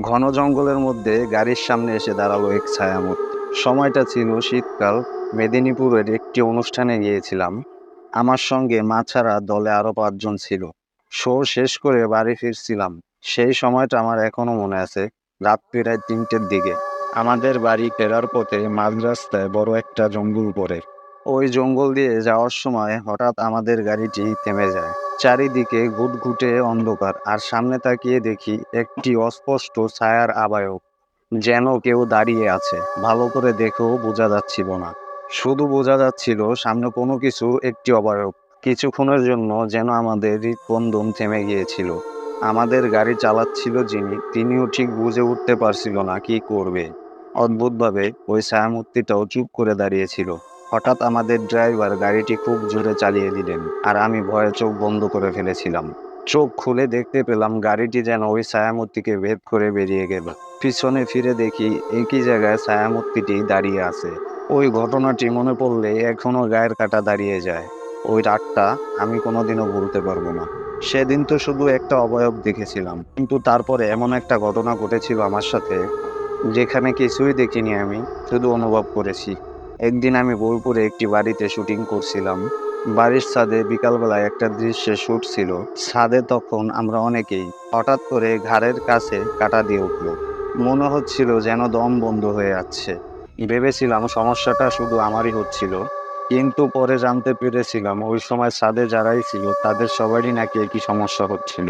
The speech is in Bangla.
ঘন জঙ্গলের মধ্যে গাড়ির সামনে এসে দাঁড়াল এক ছায়ামূর্তি। সময়টা ছিল শীতকাল। মেদিনীপুরের একটি অনুষ্ঠানে গিয়েছিলাম। আমার সঙ্গে মা ছাড়া দলে আরও পাঁচজন ছিল। শো শেষ করে বাড়ি ফিরছিলাম। সেই সময়টা আমার এখনও মনে আছে। রাত প্রায় তিনটের দিকে। আমাদের বাড়ি ফেরার পথে মাঝ রাস্তায় বড় একটা জঙ্গল পড়ে। ওই জঙ্গল দিয়ে যাওয়ার সময় হঠাৎ আমাদের গাড়িটি থেমে যায়। চারিদিকে ঘুটঘুটে অন্ধকার আর সামনে তাকিয়ে দেখি একটি অস্পষ্ট ছায়ার আবায়ক যেন কেউ দাঁড়িয়ে আছে। ভালো করে দেখেও বোঝা যাচ্ছিল না। শুধু বোঝা যাচ্ছিল সামনে কোনো কিছু একটি অবায়ক। কিছুক্ষণের জন্য যেন আমাদের হৃদস্পন্দন থেমে গিয়েছিল। আমাদের গাড়ি চালাচ্ছিল যিনি, তিনিও ঠিক বুঝে উঠতে পারছিল না কি করবে। অদ্ভুতভাবে ওই ছায়ামূর্তিটাও চুপ করে দাঁড়িয়েছিল। হঠাৎ আমাদের ড্রাইভার গাড়িটি খুব জোরে চালিয়ে দিলেন আর আমি ভয়ে চোখ বন্ধ করে ফেলেছিলাম। চোখ খুলে দেখতে পেলাম গাড়িটি যেন ওই ছায়ামূর্তিকে ভেদ করে বেরিয়ে গেল। পিছনে ফিরে দেখি একই জায়গায় ছায়ামূর্তিটি দাঁড়িয়ে আছে। ওই ঘটনাটি মনে পড়লে এখনও গায়ের কাটা দাঁড়িয়ে যায়। ওই রাতটা আমি কোনোদিনও ভুলতে পারব না। সেদিন তো শুধু একটা অবয়ব দেখেছিলাম, কিন্তু তারপরে এমন একটা ঘটনা ঘটেছিল আমার সাথে, যেখানে কিছুই দেখিনি আমি, শুধু অনুভব করেছি। একদিন আমি বোলপুরে একটি বাড়িতে শুটিং করছিলাম। বাড়ির ছাদে বিকালবেলায় একটা দৃশ্যে শুট ছিল। ছাদে তখন আমরা অনেকেই হঠাৎ করে ঘাড়ের কাছে কাটা দিয়ে উঠল। মনে হচ্ছিল যেন দম বন্ধ হয়ে যাচ্ছে। ভেবেছিলাম সমস্যাটা শুধু আমারই হচ্ছিল। কিন্তু পরে জানতে পেরেছিলাম ওই সময় ছাদে যারাই ছিল তাদের সবারই নাকি একই সমস্যা হচ্ছিল।